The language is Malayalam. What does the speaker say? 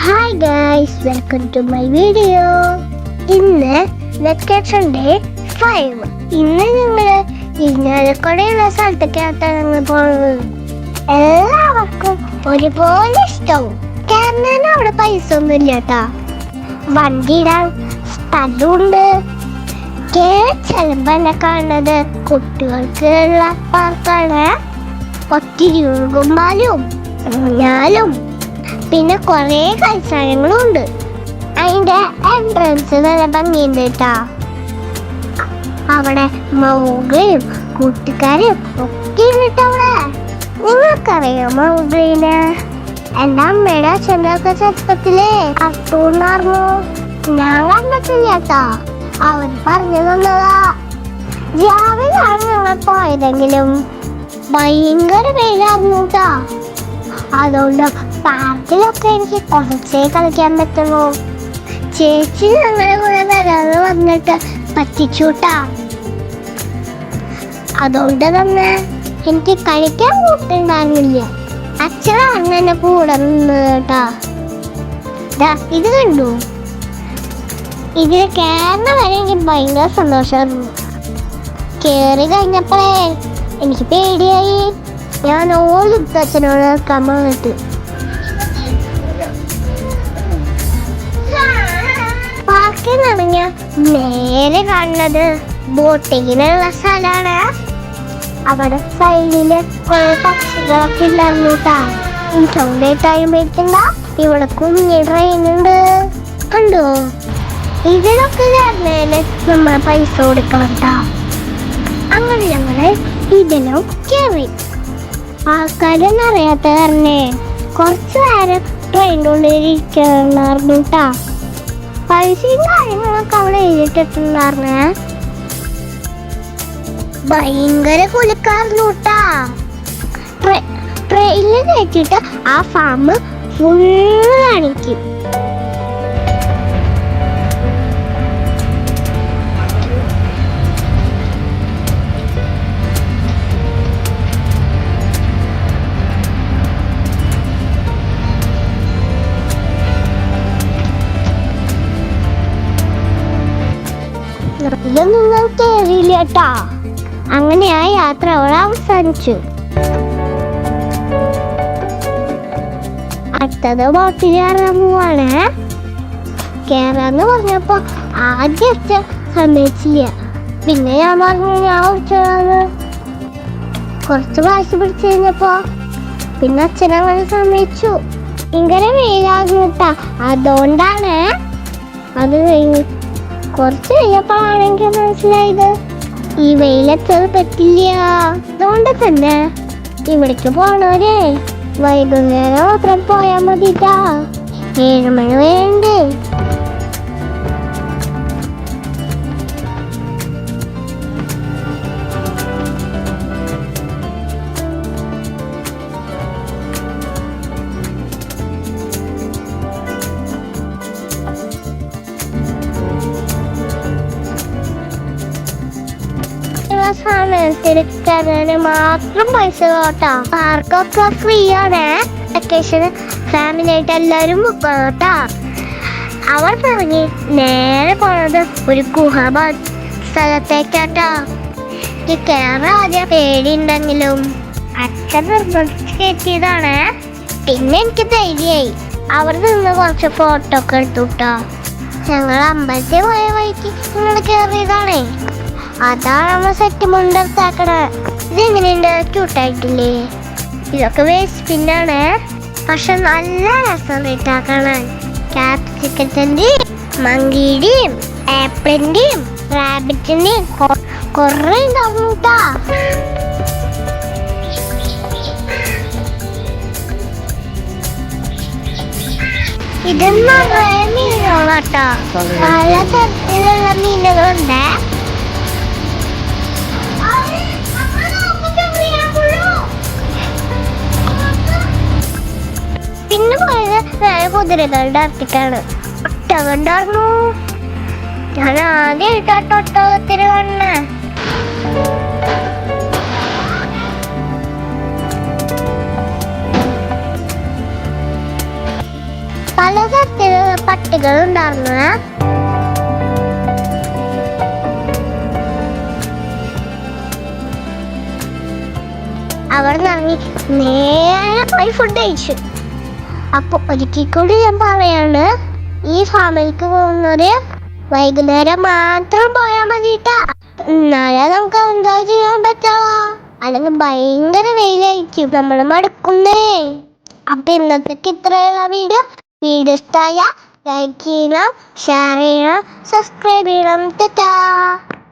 Hi guys welcome to my video ഇന്ന് വെക്കേഷൻ ഡേ ഫൈവ് ഇന്ന് ഞങ്ങൾ ഇരിഞ്ഞാലക്കുടയുള്ള സ്ഥലത്തേക്കാണ് ഞങ്ങൾ പോകുന്നത് എല്ലാവർക്കും ഒരുപോലെ ഇഷ്ടവും. കാരണം അവിടെ പൈസ ഒന്നും ഇല്ല കേട്ടാ വണ്ടി ഇടാൻ സ്ഥലമുണ്ട്. ചെലപ്പോ എന്നെ കാണുന്നത് കുട്ടികൾക്കുള്ള പാർക്കാണ് ഒത്തിരി ഉറുകുമ്പാലും ഞാലും പിന്നെ കുറേ കളിസ്ഥാനങ്ങളും ഉണ്ട് അതിന്റെ എൻട്രൻസ് നല്ല ഭംഗിയുണ്ട് കേട്ടോ അവിടെ മൗഗ്ലിയും കൂട്ടുകാരും ഒക്കെ ഉണ്ട് അവിടെ. നിങ്ങൾക്കറിയോ മൗഗ്ലിനെ എന്റെ അമ്മയുടെ അച്ഛന്റെ ചെറുപ്പത്തിലേ കർട്ടൂണായിരുന്നു ഞാൻ കണ്ടിട്ടില്ല കേട്ടോ അവർ പറഞ്ഞു തന്നതാ. രാവിലെയാണ് ഞങ്ങൾ പോയതെങ്കിലും ഭയങ്കര വെയിലായിരുന്നു കേട്ടോ അതുകൊണ്ട് പാർക്കിലൊക്കെ എനിക്ക് കുറച്ചേ കളിക്കാൻ പറ്റുള്ളൂ. ചേച്ചി ഞങ്ങളെ കൂടെ വരാതെ വന്നിട്ട് പറ്റിച്ചൂട്ടാ. അതുകൊണ്ട് തന്നെ എനിക്ക് കളിക്കാൻ കൂട്ടുണ്ടായിരുന്നില്ല അച്ഛനാണ് എന്നെ കൂടെ നിന്ന് ദാ, ഇത് കണ്ടു. ഇതിൽ കയറുന്ന വരെ എനിക്ക് ഭയങ്കര സന്തോഷമായിരുന്നു. കയറി കഴിഞ്ഞപ്പോഴേ എനിക്ക് പേടിയായി. ഞാൻ ഓളിട്ട് അച്ഛനോട് നിൽക്കാൻ പാർക്കിൽ നിറഞ്ഞ നേരെ കാണുന്നത് ബോട്ടിങ്ങിനുള്ള സ്ഥലമാണ്. അവിടെ സൈഡിൽ പക്ഷികളൊക്കെ ഉണ്ടായിരുന്നു കേട്ടാ. സൗണ്ടായിട്ടായും പേടിക്കണ്ട ഇവിടെ കുഞ്ഞി ട്രെയിൻ ഉണ്ട്. കണ്ടോ? ഇതിലൊക്കെ ചേർന്നതിന് നമ്മൾ പൈസ കൊടുക്കണം കേട്ടോ. അങ്ങനെ ഞങ്ങൾ ഇതിലും കയറി ആൾക്കാരൊന്നും അറിയാത്ത കാരണേ കുറച്ച് നേരം ട്രെയിനിന്റെ ഉള്ളിൽ ഇരിക്കണായിരുന്നു കേട്ടാ. പൈസയും കാര്യങ്ങളൊക്കെ അവിടെ എഴുതിയിട്ടുണ്ടായിരുന്നേ ഭയങ്കര കുലുക്കായിരുന്നു കേട്ടാ ട്രെയിനിൽ കയറ്റിട്ട് ആ ഫാം ഫുള്ള് കാണിക്കും ഇതൊന്നും കേറിയില്ല കേട്ടാ അങ്ങനെ ആ യാത്ര അവിടെ അവസാനിച്ചു. അടുത്തത് ബോട്ടിൽ കയറാൻ പോവാണ്. പറഞ്ഞപ്പോ ആദ്യം അച്ഛൻ സമ്മതിച്ചില്ല. പിന്നെ ഞാൻ പറഞ്ഞു ഞാൻ ഓടിച്ചോളാന്ന് കുറച്ച് പിടിച്ചു കഴിഞ്ഞപ്പോ പിന്നെ അച്ഛൻ സമ്മതിച്ചു. ഭയങ്കര വെയിലാകുന്നിട്ടാ അതുകൊണ്ടാണ് അത് കഴിഞ്ഞ് കുറച്ച് കഴിഞ്ഞപ്പോഴാണെങ്കിൽ മനസ്സിലായത്? ഈ വെയിലത്തത് പറ്റില്ല. അതുകൊണ്ട് തന്നെ ഇവിടേക്ക് പോണവരെ വൈകുന്നേരം മാത്രം പോയാൽ മതിട്ടാ. ഏഴ് മണി വേണ്ടേ ഉള്ള സമയത്തിൽ കയറാന് മാത്രം പൈസ കേട്ടോ പാർക്കൊക്കെ ഫ്രീ ആണ് വെക്കേഷന് ഫാമിലി ആയിട്ട് എല്ലാവരും കേട്ടോ അവർ പറഞ്ഞ് നേരെ പോണത് ഒരു ഗുഹ സ്ഥലത്തേക്കാട്ടോ. എനിക്ക് കയറാൻ ആദ്യം പേടിയുണ്ടെങ്കിലും അച്ഛൻ നിർബന്ധിച്ചെത്തിയതാണ് പിന്നെ എനിക്ക് ധൈര്യമായി. അവർ നിന്ന് കുറച്ച് ഫോട്ടോ ഒക്കെ എടുത്തു കേട്ടോ ഞങ്ങൾ അമ്പലത്തിൽ പോയ വഴിക്ക് നിങ്ങൾ കയറിയതാണേ അതാണ് നമ്മൾ സെറ്റ് മുണ്ടെടുത്താക്കണേ ഇതെങ്ങനെയുണ്ട്? ക്യൂട്ടായിട്ടില്ലേ ഇതൊക്കെ വേസ്റ്റ് പിന്നാണ് പക്ഷെ നല്ല രസം ഇട്ടാക്കണം. ക്യാപ്സിക്കത്തിന്റെയും മങ്കിയുടെയും ആപ്പിളിന്റെയും റാബിറ്റിന്റെയും കുറേ ഉണ്ടാവും കേട്ടാ ഇത് നിറയെ മീനുകളാട്ടോ പല തരത്തിലുള്ള മീനുകളുണ്ട്. പിന്നെ പോയത് വേറെ കുതിരകളുടെ അടുത്തേക്കാണ് ഒട്ടകം ഉണ്ടായിരുന്നു ഞാൻ ആദ്യമായിട്ടാട്ടോ ഒട്ടകത്തിന് കാണണേ പലതരത്തിലുള്ള പട്ടികൾ ഉണ്ടായിരുന്നു അവിടെ നിറങ്ങി നേരെ പോയി ഫുഡ് കഴിച്ചു അപ്പൊ ഒരിക്കൽ കൂടി ഞാൻ പറയാണ് ഈ ഫാമിലിക്ക് പോകുന്നവര് വൈകുന്നേരം മാത്രം പോയാൽ മതിട്ടാ. എന്നാലേ നമുക്ക് എൻജോയ് ചെയ്യാൻ പറ്റാ. അല്ലെങ്കിൽ ഭയങ്കര വെയിലായിരിക്കും നമ്മൾ മടുക്കുന്നേ. അപ്പൊ ഇന്നത്തേക്ക് ഇത്രയുള്ള വീഡിയോ. വീഡിയോ ഇഷ്ടമായ ലൈക്ക് ചെയ്യണം ഷെയർ ചെയ്യണം സബ്സ്ക്രൈബ് ചെയ്യണം. ടാറ്റാ.